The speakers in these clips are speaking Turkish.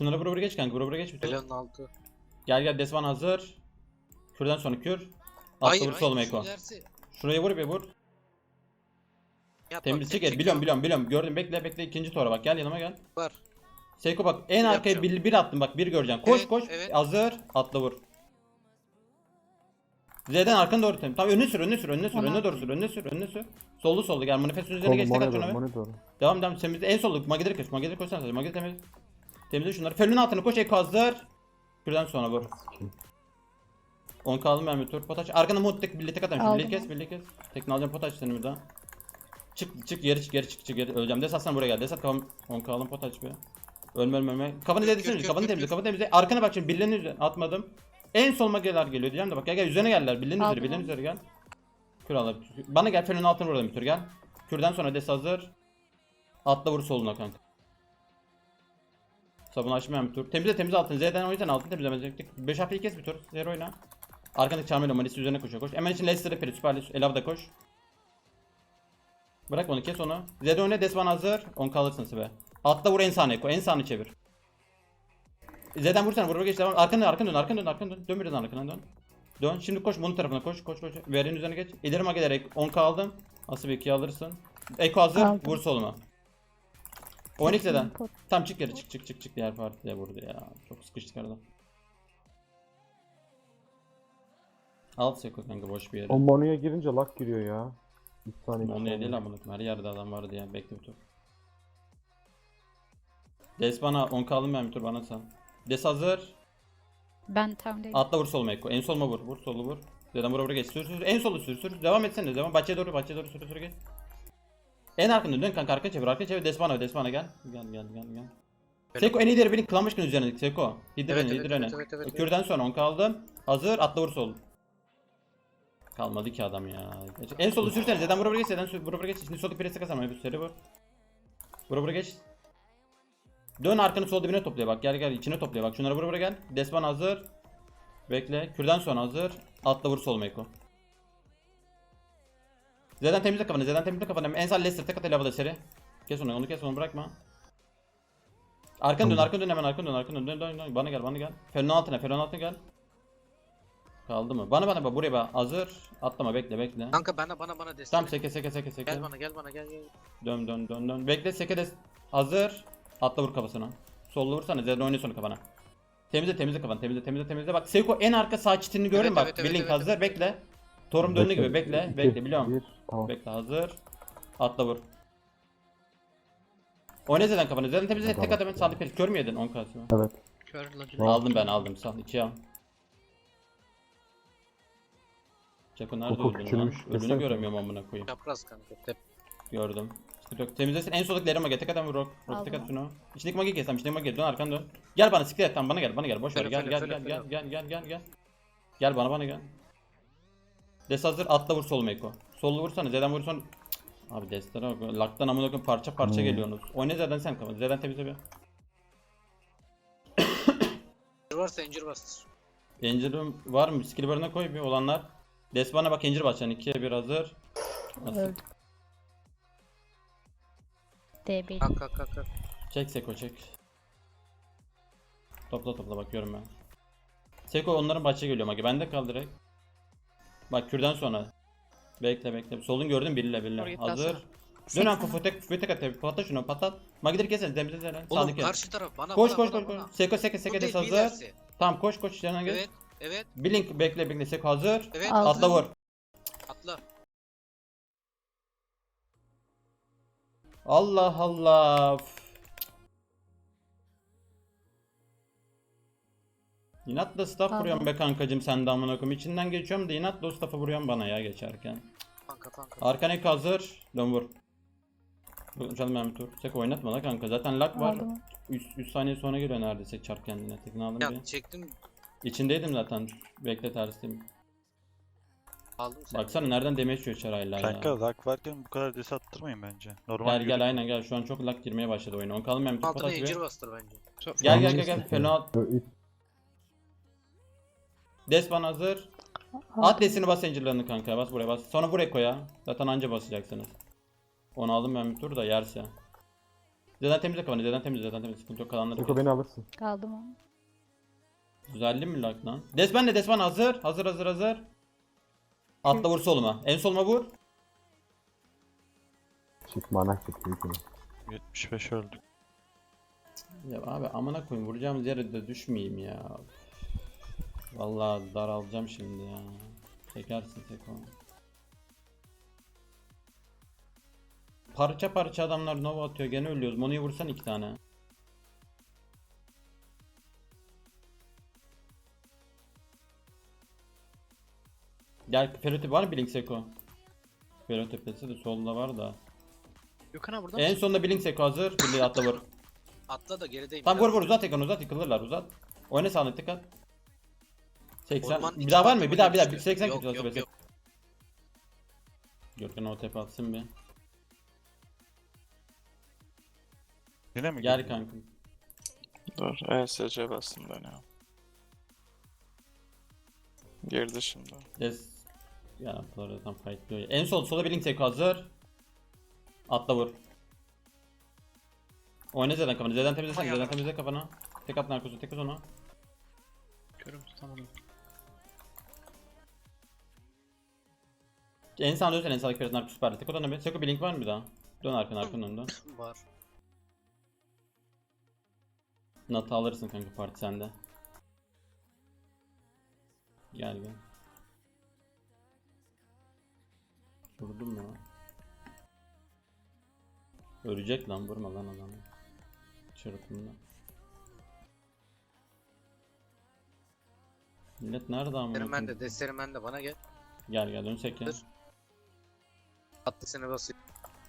Şunlara vura vura geç kanka vura vura geç bir tur. Elon'un altı. Gel gel Desvan hazır. Kürden sonra kür. Atla vur sol hayır. Meko. şu ilerisi. Şuraya vur bir vur. Temiz bak, çek tek et. Biliyorum biliyorum biliyorum. Gördüm bekle bekle ikinci tora bak gel yanıma gel. Var. Seyko bak en arkaya yapacağım. bir, bir attım bak bir göreceksin. Koş Evet, koş. evet. Hazır. Atla vur. Z'den arkana doğru tem. Tamam önüne sür önüne sür önüne sür önüne doğru sür önüne sür önüne sür. Sollu sollu gel manifestun üzerine geç tek at be. Monitor. Devam devam temizle. En sollu magileri koş. Magileri koşsana sadece. Magileri temiz. Temizle şunları. Fölün altına koş. Eko hazır. Kürden sonra vur. 10 kaldım ben bir tur. Potaç. Arkana mod tek birlikte atarım. Aldım. Birlik kes birlik kes. Tekne alacağım potaç seni bir daha. Çık çık geri çık geri çık çık geri öleceğim. Desat sen buraya gel. Desat kafam 10 kaldım potaç bir. Ölme ölme ölme. Kafanı kür, Kafanı temizle. Kafanı temizle. Arkana bak şimdi birilerinin üzerine atmadım. En sol magiler geliyor diyeceğim de bak gel gel üzerine geldiler. Birilerinin üzeri Aldım. birilerinin üzeri gel. Kür al. Bana gel Fölün altına vuralım bir tur gel. Kürden sonra des hazır. Atla vur soluna kanka. Sabun açmayan bir tur. Temizle temizle altını. Z'den o yüzden altını temizlemeyecektik. 5 HP'yi kes bir tur. Zero oyna. Arkandaki Charmelo Manisi üzerine koşuyor koş. Hemen için Leicester'ı peri süper Leicester. Elav da koş. Bırak onu kes onu. Z'de oyna Desman hazır. 10 kalırsın Sibe. Atla vur en sağına Eko. En sağını çevir. Z'den vursana vur vur geç devam. Arkana dön arkana dön arkana dön arkana dön. Dön birden arkana dön. Dön. Şimdi koş bunun tarafına koş koş koş. Verin üzerine geç. İleri magelerek 10 kaldım. Asıl bir 2 alırsın. Eko hazır. Aldım. Vur soluma. Oyna Z'den. Tam çık geri çık çık çık çık diğer partiye vurdu ya. Çok sıkıştık arada. Alt Seko kanka boş bir yere. O Monu'ya girince lag giriyor ya. Bir saniye. saniye. değil amına koyayım. Her yerde adam vardı ya. Bekle bir tur. Des bana 10 kaldım ben bir tur bana sal. Des hazır. Ben tam değil. Atla vur soluma Eko. En soluma vur. Vur solu vur. Zeden vura vura geç. Sür sür. En solu sür sür. Devam etsene. Devam. Bahçeye doğru. Bahçeye doğru sür sür geç. En arkanda dön kanka arka çevir arka çevir Desmana Desmana gel. Gel gel gel gel. Seko en iyi deri benim klanmışken üzerine Seko. Hidir Evet, öne evet, hidir öne. evet, evet, evet, evet. Kürden sonra 10 kaldım. Hazır atla vur sol. Kalmadı ki adam ya. En solu sürsene Zeden vura vura geç Zeden vura vura geç. Şimdi soldaki presi kasama bir seri vur. Vura vura geç. Dön arkanı sol dibine topluyor bak gel gel içine topluyor bak şunlara vura vura gel. Desman hazır. Bekle. Kürden sonra hazır. Atla vur sol Meko. Zeden temizle kafanı. Zeden temizle kafanı. En sağ Leicester tek at ele havada seri. Kes onu. Onu kes onu bırakma. Arkanı dön, arkanı dön hemen arkanı dön, arkanı dön, dön, dön, dön. Bana gel, bana gel. Ferun altına, Ferun altına gel. Kaldı mı? Bana bana bak buraya bak. Hazır. Atlama bekle bekle. Kanka bana bana bana destek. Tamam seke seke seke seke. Gel bana gel bana gel gel. Dön dön dön dön. Bekle seke de hazır. Atla vur kafasına. Sollu vursana. Zeden oyna sonra kafana. Temizle temizle kafanı. Temizle temizle temizle. Bak Seiko en arka sağ çitini gördün Evet, bak. evet, evet, Blink evet, hazır. evet. Bekle. Torum döndü gibi. Bekle. İki, Bekle biliyorum. Bir, tamam. Bekle hazır. Atla vur. Oyna Zeden kafanı. Zeden temizle tek at hemen sağlık peris. Kör mü yedin 10 kasma? Evet. Kör lan. Tamam. Aldım ben aldım sal. 2 al. Çako nerede Koku öldün lan? küçülmüş. Ölünü Desene. göremiyorum amına koyayım. Çapraz kanka. Tep. Gördüm. Sıkıntı yok. Temizlesin. En soldaki mage. Tek adam vur. Rock. Rock tek Aldım. at şunu. İçindeki mage kes. Tamam içindeki mage. Dön arkanı dön. Gel bana siktir et. Tamam bana gel. Bana gel. Boş ver. Gel gel gel gel gel gel gel gel gel. Gel bana bana gel. Des hazır. Atla vur sol Meko. Sollu vursana. Z'den vurursan. Cık. Abi Des'lere bak. Laktan amına koyayım parça parça Hmm. geliyorsunuz. Oyna Z'den sen kapat. Z'den temizle bir. İncir varsa incir bastır. Engine'im var mı? Skill barına koy bir olanlar. Des bana bak Encir başlayan 2'ye 1 hazır. Nasıl? Öldüm. D1. Kalk kalk kalk kalk. Çek Seko çek. Topla topla bakıyorum ben. Seko onların bahçeye geliyor magi. Bende kal direkt. Bak kürden sonra. Bekle bekle. Solun gördün birle birle. Oraya Hazır. taksana. Dön lan Seksen. fütek fütek at. Patlat şunu patlat. Magileri kesin temizle sen. Oğlum Sağdaki. karşı taraf bana Koş bana, koş bana, koş koş. bana. Seko seke seke Bu des değil, bir hazır. ilerisi. Tamam koş koş yanına geç. Evet evet Blink bekle bekle Seko hazır. evet. Aldım. Atla vur. Atla. Allah Allah. Üf. İnatla staff Pardon. vuruyorum be kankacım sen de amına koyayım. İçinden geçiyorum da inatla o staff'ı vuruyorsun bana ya geçerken. Kanka kanka. Arkan ek hazır. Dön vur. Dur, Canım ben bir tur. Sek oynatma la kanka. Zaten lag var. Aldım. 3 saniye sonra geliyor neredeyse çarp kendine. Tekne aldım Ya bir. çektim İçindeydim zaten. Bekle tersteyim. aldım seni. Baksana nereden damage yiyor çarayla ya. Kanka lag varken bu kadar des attırmayın bence. Normal Gel gel yürüyün. aynen gel. Şu an çok lag girmeye başladı oyuna. On kalın ben bir tur Altına incir bastır bence. Gel gel Tamam, gel gel. Fena Yo, Despan hazır. At desini bas zincirlerini kanka bas buraya bas. Sonra buraya koy ya. Zaten anca basacaksınız. Onu aldım ben bir tur da yerse. Zeden temizle kafanı. Zeden temizle. Zeden temizle. Sıkıntı yok. Kalanları kes. beni alırsın. Aldım onu. Güzeldi mi lak lan? Desmen de Desmen hazır. Hazır hazır hazır. Atla vur soluma. En soluma vur. Çift mana çıktı ikini. 75 öldük. Ya abi amına koyayım vuracağımız yere de düşmeyeyim ya. Vallahi daralacağım şimdi ya. Çekersin Seko. Parça parça adamlar nova atıyor gene ölüyoruz. Monu'yu vursan iki tane. Gel Feroti var mı Blink Seko? Feroti tepesi de solda var da. Abi burada En mısın? sonunda Blink Seko hazır. Birliği atla vur. Atla da gerideyim. Tamam vur vur uzat ekranı uzat yıkılırlar uzat. Oyna sağlık dikkat. 80. Orman Bir daha var mı? Bir daha bir daha. düştü. 80 Yok, kötü yok. Görken o tepe atsın bir. Yine mi? Gel girdi? kanka. Dur ESC bastım ben ya. Girdi şimdi. Des. Ya bunları tam fightlıyor. En sol sola bir link tek hazır. Atla vur. Oyna Z'den kafanı. Z'den temizlesene. Hay Z'den Allah. temizle kafanı. Tek at narkozu tek at onu. Körüm tutamadım. En sağda dönsen en sağdaki feresin narkozu süperdi. Tek ona bir. Seko bir link var mı bir daha? Dön arkana arkanın önünde. Var. Nat'ı alırsın kanka parti sende. Gel gel. Vurdun mu? Ölecek lan vurma lan adamı. Çırpımda. Millet nerede amına de, koyayım? desterim ben de bana gel. Gel gel dön seke. Dur. Atla seni basayım.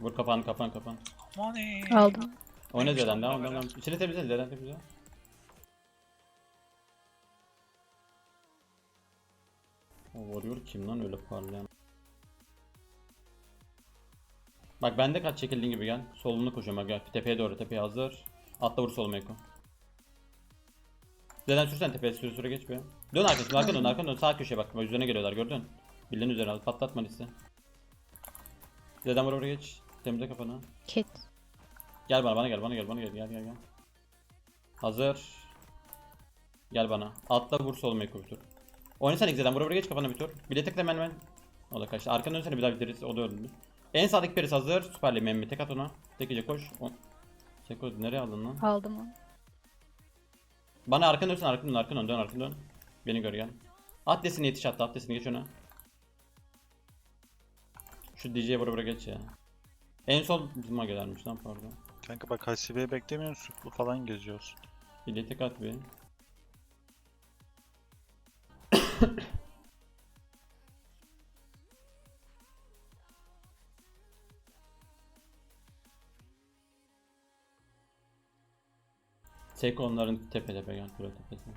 Vur kapan kapan kapan. Money. Aldım. Oyna lan devam devam. İçini temizle Z'den temizle. O warrior kim lan öyle parlayan? Bak bende kaç çekildiğin gibi gel. Solunu koşuyorum gel. Tepeye doğru tepeye hazır. Atla vur soluma Eko. Z'den sürsen tepeye süre süre geç bir. Dön arkasına arkanı dön arkanı dön sağ köşeye bak. Bak üzerine geliyorlar gördün. Bildiğin üzerine al patlatma liste. Z'den vur oraya geç. Temizle kafanı. Kit. Gel bana bana gel bana gel bana gel gel gel gel. Hazır. Gel bana. Atla vur sol make bir tur. Oynasana X'den vura geç kafana bir tur. Bir de tıkla hemen hemen. O da kaçtı. Arkanı dönsene bir daha bitiririz. O da öldü. En sağdaki Peris hazır. Süperli Memmi tek at ona. Tek iyice koş. O... Seko nereye aldın lan? Aldım onu. Bana arkanı dönsene arkanı dön arkanı dön dön arkanı dön. Beni gör gel. At desini yetiş hatta at desini geç ona. Şu DJ'ye vura vura geç ya. En sol bizim magelermiş lan pardon. Kanka bak Hasibe'yi beklemiyorsun. Suplu falan geziyoruz. Bir de tek at bir. Seko onların tepe tepe gel kule tepesi.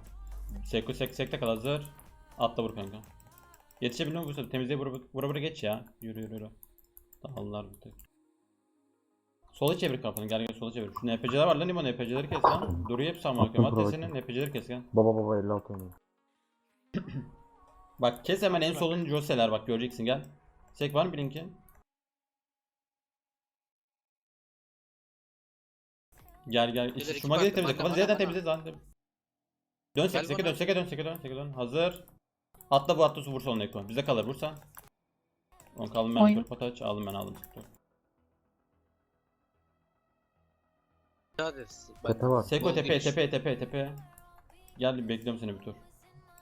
Seko sek sekte kal hazır. Atla vur kanka. Yetişebiliyor musun? Temizliğe vura vura vura geç ya. Yürü yürü yürü. Dağıllar bir tek. Sola çevir kafanı gel gel sola çevir. Şu NPC'ler var lan limon NPC'leri kes lan. Duruyor hepsi ama bakıyorum. At deseni NPC'leri kes gel. Baba baba 56 oynuyor. Bak kes hemen en solun Jose'ler bak göreceksin gel. Sek var mı Blink'in? Gel gel. İşte Beyler, şu iki mageyi parti, temizle. Kafanı bana. temizle zaten. Dön seke dön seke dön seke dön seke dön. Hazır. Atla bu atla vur soluna Eko. Bize kalır vursa. On kaldım ben Oyun. dur pataç aldım ben aldım. Dur. Tepe var. Seko Bol tepe giriş. tepe tepe tepe. Gel bekliyorum seni bir tur.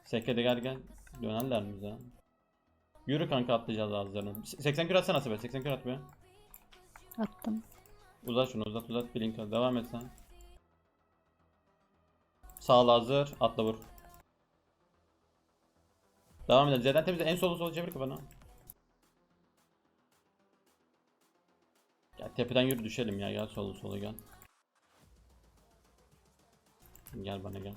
Seke de gel gel. Dönerler mi bize? Yürü kanka atlayacağız ağızlarını. 80 kür atsana Sebe 80 kür at be. Attım. Uzat şunu uzat uzat bir link al. Devam et sen. Sağ hazır. Atla vur. Devam edelim. Z'den temizle. En solu solu çevir kafana. Gel tepeden yürü düşelim ya. Gel solu solu gel. Gel bana gel.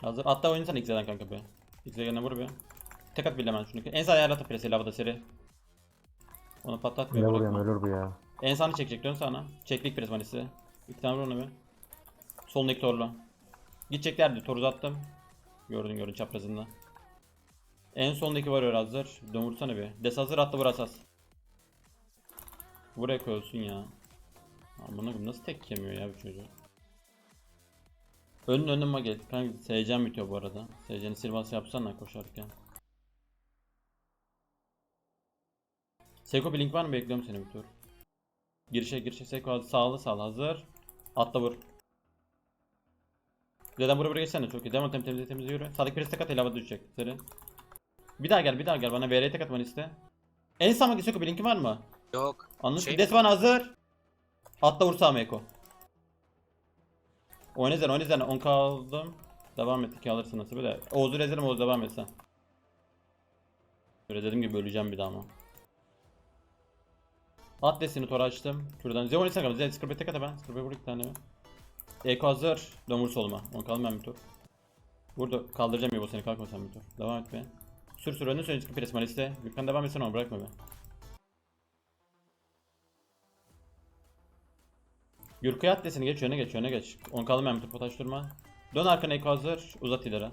Hazır. Atla oynasana X'den kanka be. X'den vur be. Tek at bir hemen şunu. En sağ ayarla at presi lavada seri. Onu patlatmıyor. Ne vuruyorum ölür bu ya. En sağını çekecek dön sağına. Çeklik pres manisi. İki tane vur onu be. Solundaki torla. Gideceklerdi. Tor uzattım. Gördün gördün çaprazında. En sondaki var hazır. Dön vursana bir. Des hazır atla vur asas. Buraya koyulsun ya. Koyayım nasıl tek yemiyor ya bu çocuk. Önün önüme gel. Kanka SC'm bitiyor bu arada. SC'ni silvas yapsana koşarken. Seko bir link var mı? Bekliyorum seni bir tur. Girişe girişe Seko sağlı sağlı hazır. Atla vur. Zeden buraya buraya geçsene çok iyi. Devam temiz temiz temiz yürü. Sağdaki presi tek at el havada düşecek. Seri. Bir daha gel bir daha gel bana VR'ye tek atmanı iste. En sağma Seko bir linki var mı? Yok. Anladın Şey- mı? Desman hazır. Atla vur sağ Eko. Oyna üzerine oyna üzerine 10 kaldım. Devam et 2 alırsın nasıl böyle. Oğuz'u rezelim Oğuz devam et sen. Böyle dediğim gibi böleceğim bir daha ama. At desini tora açtım. Şuradan Zeon istek kaldı. Scribble'e tek at ben. Scribble'e vur iki tane. Eko hazır. Dön soluma. 10 kaldım ben bir tur. Vurdu. Kaldıracağım ya bu seni kalkma sen bir tur. Devam et be. Sür sür önüne söyle Scribble'e maliste. Gürkan devam etsene onu bırakma be. Gürkaya at desini geç öne geç öne geç. 10 kaldım ben bir tur potaş durma. Dön arkana Eko hazır. Uzat ileri.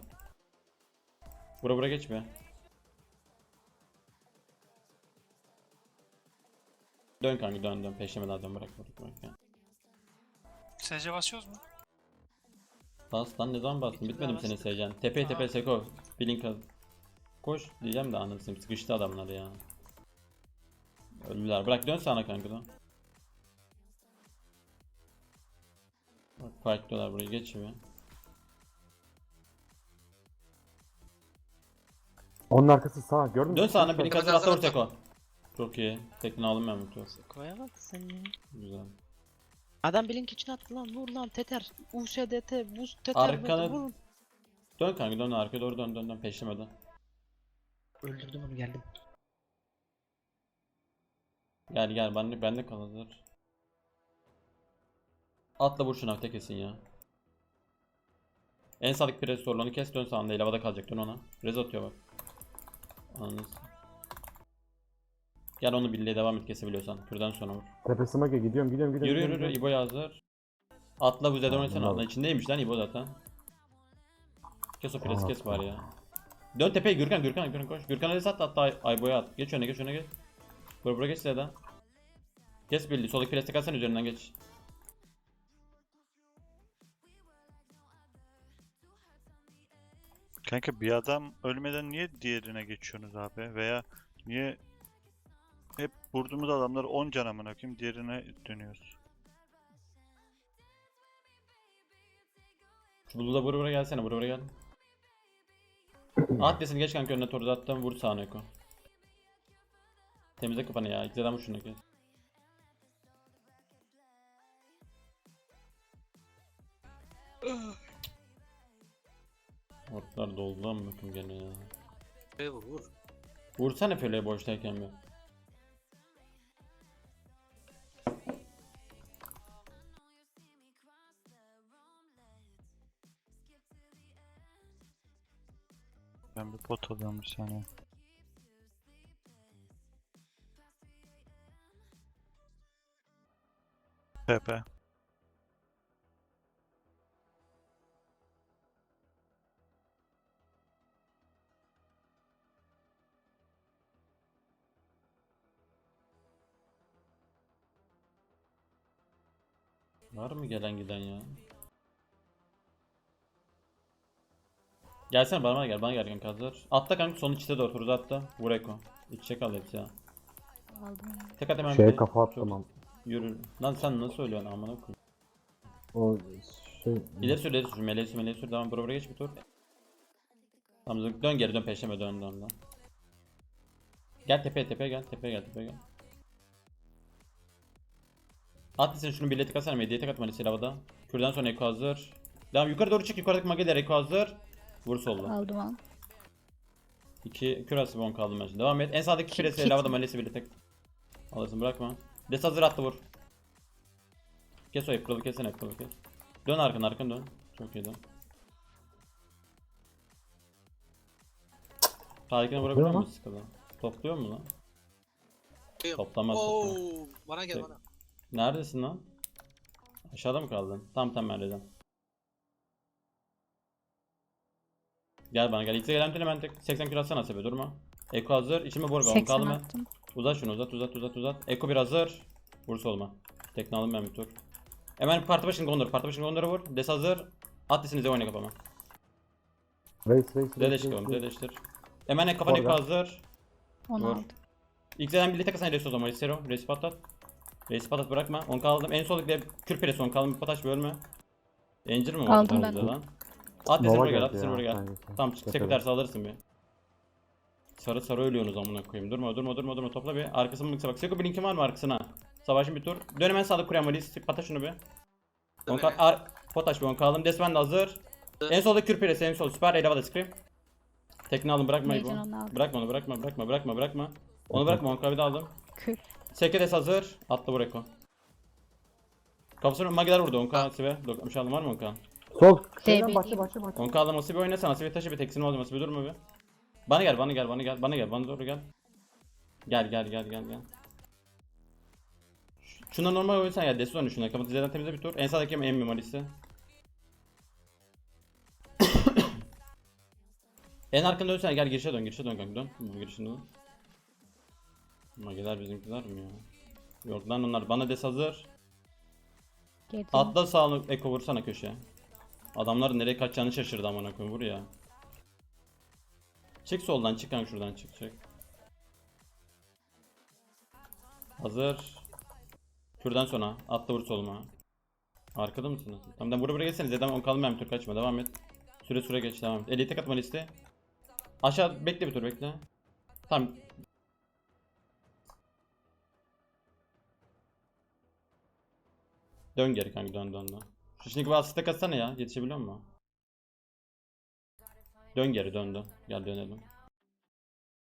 Bura bura geç be. Dön kanka dön dön peşlemeden dön bırak bırak bırak ya. SC basıyoruz mu? Bas lan ne zaman bastın bitmedi mi senin seyircen? Tepe tepe seko. Blink al. Koş diyeceğim de anasını sıkıştı adamlar ya. Öldüler bırak dön sana kanka dön. Bak fightlıyorlar burayı geç bir. Onun arkası sağ gördün mü? Dön sağına blink Hazır, atla vur seko. Çok iyi. Tekini aldım ben bu. Koya bak sen ya. Güzel. Adam blink için attı lan vur lan teter. USDT buz teter Arkana- vur. Dön kanka dön arkaya doğru dön dön dön peşlemeden. Öldürdüm onu geldim. Gel gel bende bende kal hazır. Atla vur şuna kesin ya. En sağdaki pres sorunu kes dön sağında havada kalacak dön ona. Rez atıyor bak. Anladınız. Gel onu birliğe devam et kesebiliyorsan. Kürden sonra vur. Tepesime gel gidiyorum gidiyorum gidiyorum. Yürü yürü yürü İbo'ya hazır. Atla bu zeden oynasana. Atla içindeymiş lan İbo zaten. Kes o presi Aa, kes var tamam. ya. Dön tepeye Gürkan Gürkan Gürkan koş. Gürkan hadi sat hatta Ay- Aybo'ya at. Geç öne geç öne geç. Bura bura geç zeden. Kes birliği. Soldaki presi kalsana üzerinden geç. Kanka bir adam ölmeden niye diğerine geçiyorsunuz abi? Veya niye hep vurduğumuz adamlar 10 can amına koyayım diğerine dönüyoruz. Şu buluda vura gelsene vura vura gel. At desin geç kanka önüne toru attım vur sağına Eko. Temizle kafanı ya. İkizeden vur şunu kes. Ortalar doldu lan bakın gene ya. Vur vur. Vursana Fele'ye boştayken bir. Pot alıyorum bir saniye. Pepe. Var mı gelen giden ya? Gelsene bana, bana gel bana gel kanka hazır. Atla kanka son içte doğru turu atla. Vur Eko. İçecek al hepsi ya. Aldım. Tek at hemen Şeye bir- kafa çok- attım am- Yürü. Lan sen nasıl söylüyorsun amına koyayım. O şey İleri sür ileri sür. Meleği sür meleği sür. Tamam bura bura geç bir tur. Tamam dön- dön geri dön peşleme dön dön dön. Gel tepeye tepeye gel tepeye gel tepeye gel. At sen şunu birle tık atsana medyaya tık atma lise havada. Kürden sonra Eko hazır. Devam yukarı doğru çık yukarıdaki mageler Eko hazır. Vur solda. Aldım al. 2 kürası bon kaldım ben şimdi. Devam et. En sağdaki Kit- küresi kit havada mi? malesi birle tek. Alırsın bırakma. Des hazır attı vur. Kes o Ekkol'u kesene Ekkol'u kes. Dön arkana arkana dön. Çok iyi dön. Vurabiliyor Topluyor musun sıkılı? Topluyor mu lan? Toplamaz toplamaz. Oo, bana gel Tek- bana. Neredesin lan? Aşağıda mı kaldın? Tam tam ben Gel bana gel. X'e gelen element 80 kilo atsana sebe durma. Eko hazır. İçime borga. 80 Kaldı mı? attım. Uzat şunu uzat uzat uzat uzat. Eko bir hazır. Vursa olma. Tekne aldım ben bir tur. Hemen parti başını gondor. Parti başını gondora vur. Des hazır. At desinize oyna kafama. Race race race. Dedeş race, çıkalım. race. Dedeştir. Hemen ek kafanı Orada. Eko hazır. Onu Vur. aldım. X'den birlikte kasana reis o zaman. Resero. Reis patlat. Reis patlat bırakma. 10 kaldım. En soldaki de kür peresi 10 kaldım. Bir pataş bölme. Encir mi var? Aldım ben. Lan? At Nova buraya gel. At geldi desini ya, buraya gel. hangisi? Tamam çık Tepede. sekreter alırsın bir. Sarı sarı ölüyorsunuz amına koyayım. Durma durma durma durma topla bir. Arkasına mıksa bak. Seko bir linkin var mı arkasına? Savaşın bir tur. Dön hemen sağda kuruyan valiz. Pata şunu bir. Onka, ar, potaş bir onka aldım. Desmen de hazır. En solda kür peresi en sol. Süper elava da scream. Tekne aldım bırakma Mecnun İbo. onu aldım. Bırakma onu bırakma bırakma bırakma bırakma. Onu bırakma onka bir de aldım. Kür. Sekedes hazır. Atla buraya ko. Kafasına magiler vurdu. Onka sive. Dokmuş aldım var mı onka? Sol. Şeyden başla başla. Onka aldım. bir oynasana. Sive taşı bir teksini oldu. bir durma bir. Bana gel bana gel bana gel. Bana gel bana doğru gel. Gel gel gel gel gel. Şuna normal oynasan ya. Desu oyunu şuna. Kapatı Z'den temizle bir tur. En sağdaki en mimarisi. en arkanda dönsene gel girişe dön girişe dön kanka dön. Bu girişine dön. Magiler bizimkiler mi ya? Yok lan onlar bana des hazır. Atla sağını eko vursana köşeye. Adamlar nereye kaçacağını şaşırdı amına koyayım vur ya. Çık soldan çık kanka şuradan çık çık. Hazır. Kürden sonra atla vur soluma. Arkada mısınız? Tamam ben buraya buraya geçseniz kalın ben bir tur kaçma devam et. Süre süre geç devam et. Elite katma liste. Aşağı bekle bir tur bekle. Tamam. Dön geri kanka dön dön dön. Şimdi vasıta katsana ya yetişebiliyor musun? Dön geri dön dön. Gel dönelim.